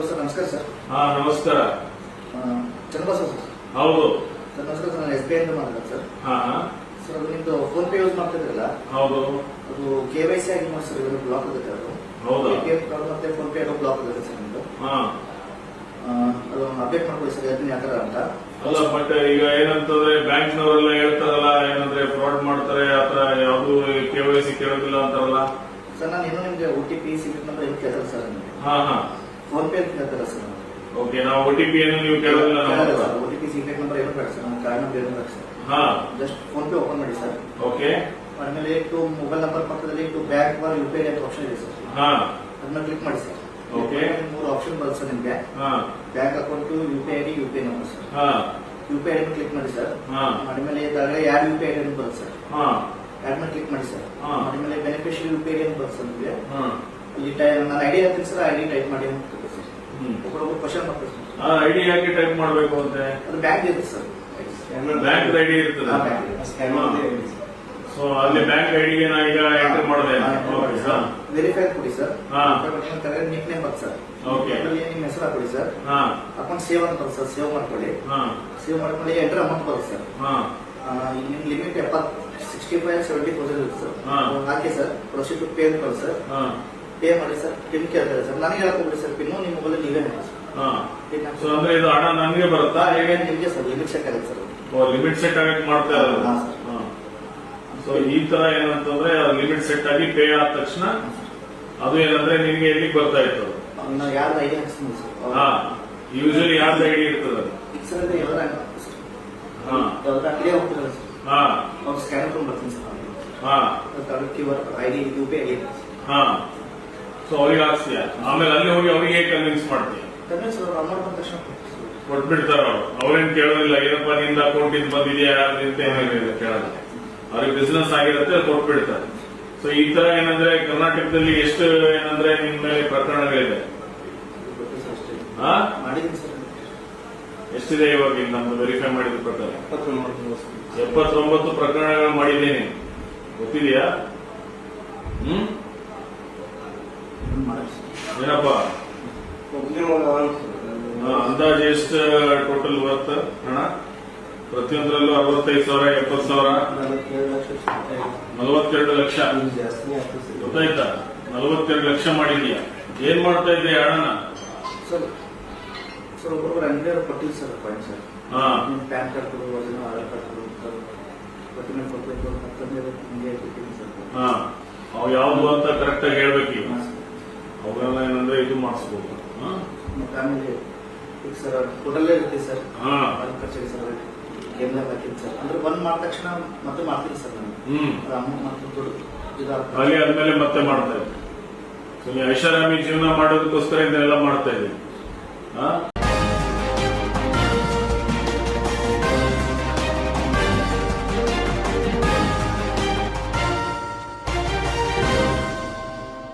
Hello sir ನಮಸ್ಕಾರ sir. ಹಾ ನಮಸ್ಕಾರ. ಚಂದ್ರಬಾಸ ಸರ್. ಹೌದು. ಸರ್ ನಮಸ್ಕಾರ ಸರ್ ನಾನು ಎಸ್ ಬಿ ಐ ಮಾತಾಡೋದು ಸರ್. ಹಾ ಸರ್ ಅದು ನಿಮ್ದು ಫೋನ್ ಪೇ ಯೂಸ್ ಮಾಡ್ತಿದ್ರಲ್ಲ ಹೌದು. ಅದು ಕೆ ವೈ ಸಿ ಆಗಿ ಮಾಡಿ ಸರ್ ಇದನ್ನು ಬ್ಲಾಕ್ ಆಗುತ್ತೆ ಅದು? ಹೌದಾ. ATM ಕಾರ್ಡ್ ಮತ್ತೆ ಫೋನ್ ಪೇ ಅದು ಬ್ಲಾಕ್ ಆಗುತ್ತೆ ಸರ್ ನಿಮ್ದು? ಹಾ. ಅದು ಅಪ್ಡೇಟ್ ಮಾಡ್ಕೊಳ್ಳಿ ಸರ್ ಅದನ್ನ ಯಾವ ಥರ ಅಂತ. ಅಲ್ಲ ಬಟ್ ಈಗ ಏನಂತಂದ್ರೆ ಬ್ಯಾಂಕ್ನವರೆಲ್ಲ ಹೇಳ್ತಾರಲ್ಲ ಏನಂದ್ರೆ ಫ್ರಾಡ್ ಮಾಡ್ತಾರೆ ಆತರ ಯಾವುದು ಕೆ ವೈ ಸಿ ಕೇಳೋದಿಲ್ಲ ಅಂತಾರಲ್ಲ. ಸರ್ ನಾನು ಇನ್ನೂ ನಿಮಗೆ ಒ ಟಿ ಪಿ ಸಿಗುತ್ತೆ ಅಂತ ಏನು ಕೇಳ್ತಾರೆ ಸರ್ ನಿಮಗೆ. ಹಾ ಹಾ. ಫೋನ್ ಪೇ ಅಂತ ಹೇಳ್ತಾರೆ ಸರ್ ಓಕೆ ನಾವು ಪಿ ಏನು ನೀವು ಕೇಳೋದಿಲ್ಲ ಹತ್ರ. O T P CIBIL number ಏನು ಬೇಡ ಸರ್ ನಮ್ಮ ಕಾರ್ಡ್ ನಂಬರ್ ಏನು ಬೇಡ ಸರ್ ಹಾ. ಜಸ್ಟ್ ಫೋನ್ ಪೇ ಓಪನ್ ಮಾಡಿ ಸರ್. ಓಕೆ ಆಮೇಲೆ ಟು ಮೊಬೈಲ್ ನಂಬರ್ ಪಕ್ಕದಲ್ಲಿ to bank bar U P I ಅಂತ ಆಪ್ಷನ್ ಇದೆ ಸರ್. ಹಾ. ಅದನ್ನ ಕ್ಲಿಕ್ ಮಾಡಿ ಸರ್. Okay. ಮೂರು ಆಪ್ಷನ್ ಬರುತ್ತೆ ಸರ್ ನಿಮಗೆ. ಹಾ. Bank account U P I D U P I number sir. ಹಾ. ಯು ಪಿ ಐ ಕ್ಲಿಕ್ ಮಾಡಿ ಸರ್. ಹಾ. ಮಾಡಿದ್ಮೇಲೆ ಇದಾಗಲೇ add U P I D ಬರುತ್ತೆ ಸರ್. ಹಾ. ಮೇಲೆ ಕ್ಲಿಕ್ ಮಾಡಿ ಸರ್. ಹಾ. ಮಾಡಿದ್ಮೇಲೆ ಬೆನಿಫಿಷಿಯರಿ ಯು ಪಿ ಐ ಅಂತ ಬರುತ್ತೆ ಸರ್ ನಿಮಗೆ. ಹಾ. ಇಲ್ಲಿ ಟೈ ನಾನು ಐಡಿ ಹೇಳ್ತೀನಿ ಸರ್ ಐಡಿ ಟೈಪ್ ಮಾಡಿ ಅಂತ ಒಬ್ಬರೊಬ್ಬರು ಕ್ವಶನ್ ಮಾಡ್ತಾರೆ ಸರ್ ಆ ಐಡಿ ಯಾಕೆ ಟೈಪ್ ಮಾಡಬೇಕು ಅಂತ? ಅದು ಬ್ಯಾಂಕ್ ಇದೆ ಸರ್. ಬ್ಯಾಂಕ್ ಐಡಿ ಇರ್ತದೆ ಸೊ ಅಲ್ಲಿ. ಬ್ಯಾಂಕ್ ಐಡಿ ನಾ ಈಗ ಎಂಟರ್ ಮಾಡಿದೆ. ವೆರಿಫೈ ಕೊಡಿ ಸರ್. ಹಾ. ನಿಕ್ ನೇಮ್ ಬರ್ತದೆ ಸರ್. ನಿಮ್ಮ ಹೆಸರು ಹಾಕೊಳ್ಳಿ ಸರ್. ಹಾ. ಅಕೌಂಟ್ ಸೇವ್ ಅಂತ ಸರ್. ಸೇವ್ ಮಾಡ್ಕೊಳ್ಳಿ. ಹಾ. ಸೇವ್ ಮಾಡ್ಕೊಳ್ಳಿ ಎಂಟರ್ ಅಮೌಂಟ್ ಬರುತ್ತೆ ಸರ್. ಹಾ. ನಿಮ್ಮ ಲಿಮಿಟ್ ಎಪ್ಪತ್ತು ಸಿಕ್ಸ್ಟಿ ಫೈವ್ ಸೆವೆಂಟಿ ತೌಸಂಡ್ ಇರುತ್ತೆ ಸರ್. ಹಾಕಿ ಸರ್. ಪ್ರೊಸೀಡ್ ಟು ಪೇ ಅಂತ ಸರ್. ಹಾ. ಪೇ ಮಾಡಿ ಸರ್ ಪಿನ್ ಕೇಳ್ತಾರೆ ಸರ್. ನನಗೆ ಹೇಳ್ಕೊಬಿಡಿ ಸರ್ ಪಿನ್ನು ನಿಮ್ಮ ಮೊಬೈಲ್ ನೀವೇ ಸರ್. ಸೊ ಅಂದ್ರೆ ಇದು ಹಣ ನನಗೆ ಬರುತ್ತಾ? ಹೇಗೆ ನಿಮಗೆ ಸರ್ ಲಿಮಿಟ್ ಚೆಕ್ ಆಗುತ್ತೆ ಸರ್. ಲಿಮಿಟ್ ಸೆಟ್ ಆಗಕ್ಕೆ ಮಾಡ್ತಾ ಇರೋದು. ಸೊ ಈ ತರ ಏನಂತಂದ್ರೆ ಲಿಮಿಟ್ ಸೆಟ್ ಆಗಿ ಪೇ ಆದ ತಕ್ಷಣ ಅದು ಏನಂದ್ರೆ ನಿಮಗೆ ಎಲ್ಲಿಗೆ ಬರ್ತಾ ಇತ್ತು? ನಾವು ಯಾರ್ದು ಐಡಿ ಹಾಕ್ಸ್ತೀನಿ ಸರ್. ಹಾ. ಯೂಶಲಿ ಯಾರ್ದು ಐಡಿ ಇರ್ತದೆ? ಸರ್ ಅಂದ್ರೆ ಯಾವ್ದು ಸರ್. ಹಾ. ಯಾವ್ದು ಅಂಗಡಿ ಹೋಗ್ತಿರಲ್ಲ ಸರ್. ಹಾ. ಅವ್ರು ಸ್ಕ್ಯಾನರ್ ತೊಗೊಂಡು ಬರ್ತೀನಿ ಸರ್. ಹಾ. Q R ID U P I ಹಾ. ಸೊ ಅವ್ರಿಗೆ ಆಯ್ತು. ಆಮೇಲೆ ಅಲ್ಲಿ ಹೋಗಿ ಅವ್ರಿಗೆ ಕನ್ವಿನ್ಸ್ ಮಾಡ್ತೀಯ? ಕನ್ನಡ ಸರ್ ಅಮೌಂಟ್ ಬಂದ ತಕ್ಷಣ ಕೊಡ್ತೀನಿ ಸರ್. ಕೊಟ್ಬಿಡ್ತಾರ ಅವ್ರು. ಅವ್ರೇನ್ ಕೇಳೋದಿಲ್ಲ ಏನಪ್ಪ ನಿಂದ ಅಕೌಂಟ್ ಇಂದ ಬಂದಿದೆಯಾ? ಅಂತ ಏನಿಲ್ಲ ಕೇಳಲ್ಲ ಅವ್ರಿಗೆ ಬಿಸ್ನೆಸ್ ಆಗಿರುತ್ತೆ ಕೊಟ್ಬಿಡ್ತಾರೆ. ಸೊ ಈ ತರ ಏನಂದ್ರೆ ಕರ್ನಾಟಕದಲ್ಲಿ ಎಷ್ಟು ಏನಂದ್ರೆ ನಿಮ್ ಮೇಲೆ ಪ್ರಕರಣಗಳಿದೆ? ಎಷ್ಟಿದೆ ಇವಾಗ ನಮ್ದು ವೆರಿಫೈ ಮಾಡಿದ ಪ್ರಕಾರ. ಎಪ್ಪತ್ತೊಂಬತ್ತು ಪ್ರಕರಣಗಳು ಮಾಡಿದ್ದೀನಿ. ಗೊತ್ತಿದೆಯಾ? ಹ್ಮ್? ಏನಪ್ಪ? ಅಂದಾಜು ಎಷ್ಟು ಟೋಟಲ್ ವರ್ತ್ ಹಣ ಪ್ರತಿಯೊಂದರಲ್ಲೂ ಅರವತ್ತೈದು ಸಾವಿರ ಎಪ್ಪತ್ತು ಸಾವಿರ? ನಲವತ್ತೆರಡು ಲಕ್ಷ ಗೊತ್ತಾಯ್ತಾ? ನಲವತ್ತೆರಡು ಲಕ್ಷ ಮಾಡಿದ್ಯಾ ಏನ್ ಮಾಡ್ತಾ ಇದ್ದೀಯ ಹಣನ sir sir sir point sir. ಹಾ. ನಿಮ್ಮ PAN card Aadhaar card sir ಕೊಟ್ಟಿನ ಕೊಡ್ಬೇಕು ಮತ್ತೊಂದು ಹಿಂಗೆ ಕೊಟ್ಟಿದ್ದೀನಿ ಸರ್. ಹಾ. ಅವು ಯಾವ್ದು ಅಂತ ಕರೆಕ್ಟ್ ಆಗಿ ಹೇಳ್ಬೇಕು ಈಗ ಅವೆಲ್ಲ ಏನಂದ್ರೆ ಇದು ಮಾಡಿಸ್ಬೋದು? ಮತ್ತೆ ಆಮೇಲೆ ಈಗ ಸರ್ ಟೋಟಲ್ಲೇ ಇರ್ತೀವಿ ಸರ್. ಹಾ. ಅದು ಖರ್ಚಿಗೆ ಸರ್ ಎಲ್ಲ ಹಾಕಿದ್ದು ಸರ್. ಅಂದ್ರೆ ಬಂದ್ ಮಾಡಿದ ತಕ್ಷಣ ಮತ್ತೆ ಮಾಡ್ತೀನಿ ಸರ್ ನಾನು ಹ್ಮ್. ಅದು ಅಮೌಂಟ್ ಮತ್ತೆ ದುಡ್ಡು ಖಾಲಿ ಆದ್ಮೇಲೆ ಮತ್ತೆ ಮಾಡ್ತಾ ಇದ್ದೀನಿ ಐಷಾರಾಮಿ ಜೀವನ ಮಾಡೋದಕ್ಕೋಸ್ಕರ ಇದನ್ನೆಲ್ಲ ಮಾಡ್ತಾ ಇದ್ದೀನಿ ಹಾ?